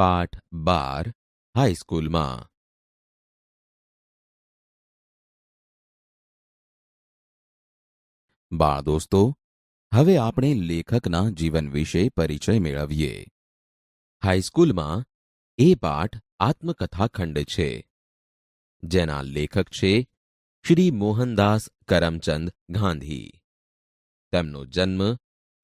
પાઠ બાર હાઈસ્કૂલમાં બાળ દોસ્તો હવે આપણે લેખકના જીવન વિશે પરિચય મેળવીએ હાઈસ્કૂલમાં એ પાઠ આત્મકથા ખંડ છે જેના લેખક છે શ્રી મોહનદાસ કરમચંદ ગાંધી તેમનો જન્મ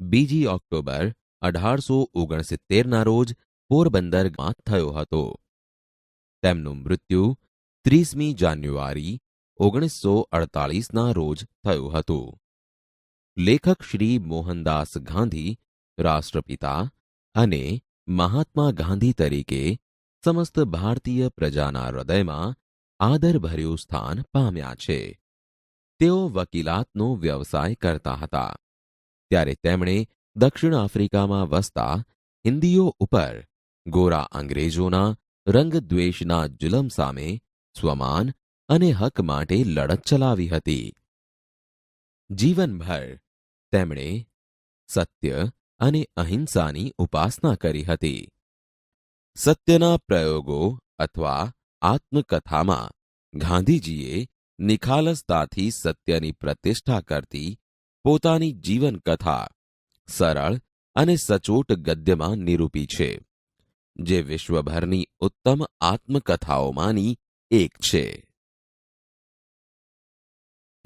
બીજી ઓક્ટોબર અઢારસો ઓગણસિત્તેરના રોજ પોરબંદરમાં થયો હતો. તેમનું મૃત્યુ ત્રીસમી જાન્યુઆરી ઓગણીસો અડતાલીસના રોજ થયું હતું. લેખક શ્રી મોહનદાસ ગાંધી, રાષ્ટ્રપિતા અને મહાત્મા ગાંધી તરીકે સમસ્ત ભારતીય પ્રજાના હૃદયમાં આદરભર્યું સ્થાન પામ્યા છે. તેઓ વકીલાતનો વ્યવસાય કરતા હતા. ત્યારે તેમણે દક્ષિણ આફ્રિકામાં વસતા હિન્દીઓ ઉપર ગોરા અંગ્રેજોના રંગદ્વેષના જુલમ સામે સ્વમાન અને હક માટે લડત ચલાવી હતી. જીવનભર તેમણે સત્ય અને અહિંસાની ઉપાસના કરી હતી. સત્યના પ્રયોગો અથવા આત્મકથામાં ગાંધીજીએ નિખાલસતાથી સત્યની પ્રતિષ્ઠા કરતી પોતાની જીવનકથા સરળ અને સચોટ ગદ્યમાં નિરૂપી છે. જે વિશ્વભરની ઉત્તમ આત્મકથાઓમાંની એક છે.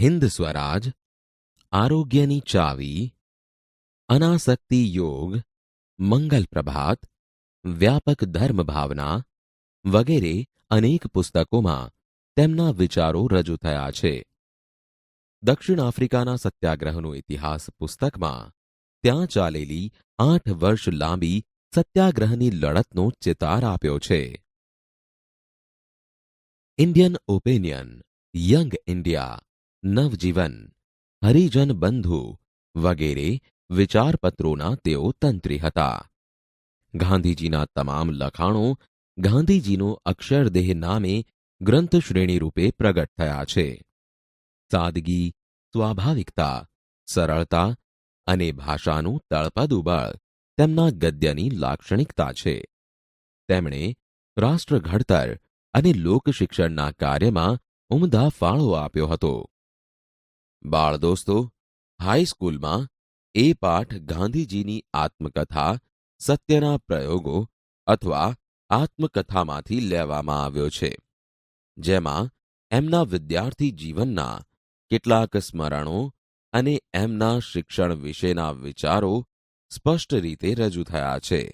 હિન્દ સ્વરાજ, આરોગ્યની ચાવી, અનાસક્તિ યોગ, મંગલ પ્રભાત, વ્યાપક ધર્મ ભાવના વગેરે અનેક પુસ્તકોમાં તેમના વિચારો રજૂ થયા છે. દક્ષિણ આફ્રિકાના સત્યાગ્રહનો ઇતિહાસ પુસ્તકમાં ત્યાં ચાલેલી આઠ વર્ષ લાંબી સત્યાગ્રહની લડતનો ચિતાર આપ્યો છે. Indian Opinion Young India Navjivan, Harijan Bandhu વગેરે વિચારપત્રોના તેઓ તંત્રી હતા. ગાંધીજીના તમામ લખાણો ગાંધીજીનો અક્ષરદેહ નામે ગ્રંથ શ્રેણી રૂપે પ્રગટ થયા છે. સાદગી, સ્વાભાવિકતા, સરળતા અને ભાષાનું તળપદ બળ તેમના ગદ્યની લાક્ષણિકતા છે. તેમણે રાષ્ટ્ર ઘડતર અને લોકશિક્ષણના કાર્યમાં ઉમદા ફાળો આપ્યો હતો. બાળ દોસ્તો હાઈસ્કૂલમાં એ પાઠ ગાંધીજીની આત્મકથા, સત્યના પ્રયોગો અથવા આત્મકથામાંથી લેવામાં આવ્યો છે, જેમાં એમના વિદ્યાર્થી જીવનના કેટલાક સ્મરણો અને એમના શિક્ષણ વિશેના વિચારો સ્પષ્ટ રીતે રજૂ થયા છે.